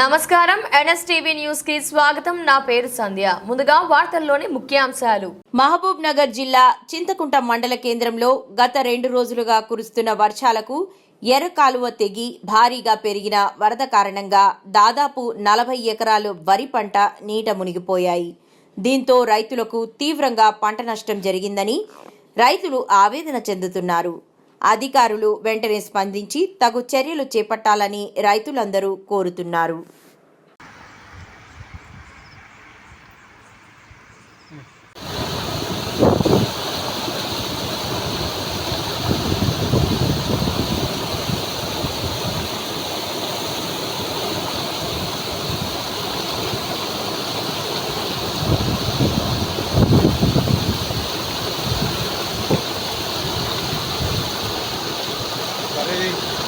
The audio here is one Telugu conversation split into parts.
నమస్కారం. ఎన్ఎస్టీవీ న్యూస్కి స్వాగతం. నా పేరు సంధ్య. ముందుగా వార్తల్లోని ముఖ్యాంశాలు. మహబూబ్ నగర్ జిల్లా చింతకుంట మండల కేంద్రంలో గత రెండు రోజులుగా కురుస్తున్న వర్షాలకు ఎర్ర కాలువ తెగి భారీగా పెరిగిన వరద కారణంగా దాదాపు నలభై ఎకరాలు వరి పంట నీట మునిగిపోయాయి. దీంతో రైతులకు తీవ్రంగా పంట నష్టం జరిగిందని రైతులు ఆవేదన చెందుతున్నారు. అధికారులు వెంటనే స్పందించి తగు చర్యలు చేపట్టాలని రైతులందరూ కోరుతున్నారు. Friday.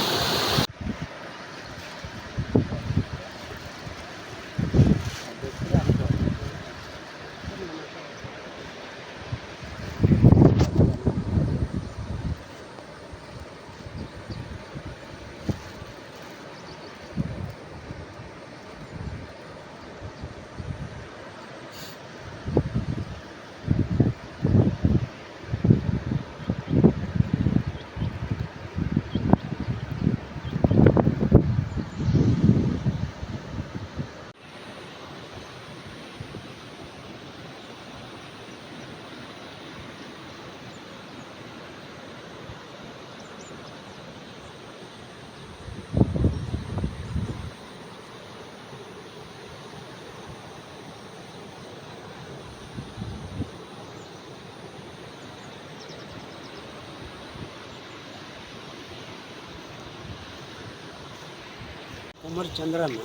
కుమార్ చంద్రన్న.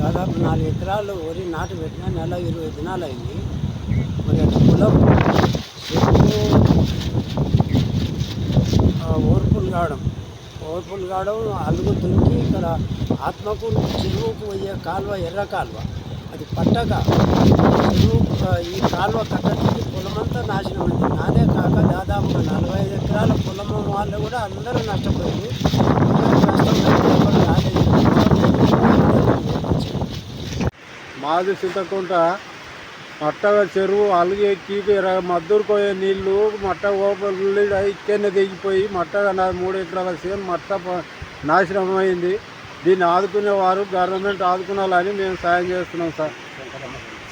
దాదాపు నాలుగు ఎకరాలు వరి నాటు పెట్టిన నెల ఇరవై దినాలు అయింది మరి అటు పొలం ఓర్పులు కావడం. ఓర్పులు కావడం అలుగు దుంకి ఇక్కడ ఆత్మకు చెరువుకు పోయే కాలువ ఎర్ర కాలువ. అది పట్టక చెరువు ఈ కాలువ కట్టడానికి పొలమంతా నాశనం అయింది. నాదే కాక దాదాపుగా నలభై ఐదు ఎకరాల పొలం వాళ్ళు కూడా అందరూ నష్టపోయింది ఆది చింతకుంట మట్టగా చెరువు అలిగి కీపి మద్దూరుకోయే నీళ్ళు నీళ్ళు మట్ట ఓపెల్లి ఇక్కడనే తెగిపోయి మట్టగా నా మూడు ఎకరాల సేమ్ మట్ట నాశనం అయింది దీన్ని ఆదుకునేవారు గవర్నమెంట్ ఆదుకునాలని మేము సాయం చేస్తున్నాం సార్.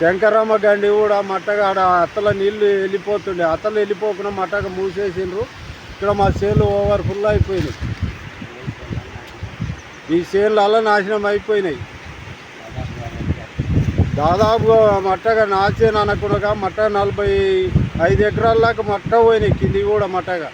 శంకరమ్మ గండి కూడా మట్టగా ఆడ అత్తల నీళ్ళు వెళ్ళిపోతుండే. అత్తలు వెళ్ళిపోకుండా మట్టగా మూసేసిండ్రు. ఇక్కడ మా చేలు ఓవర్ ఫుల్ అయిపోయినాయి ఈ చేళ్ళు అలా నాశనం అయిపోయినాయి. దాదాపు మట్టగా నాచేను అనకుండా మట్ట నలభై ఐదు ఎకరాల దాకా మట్ట పోయినాయి. కింది కూడా మట్టగా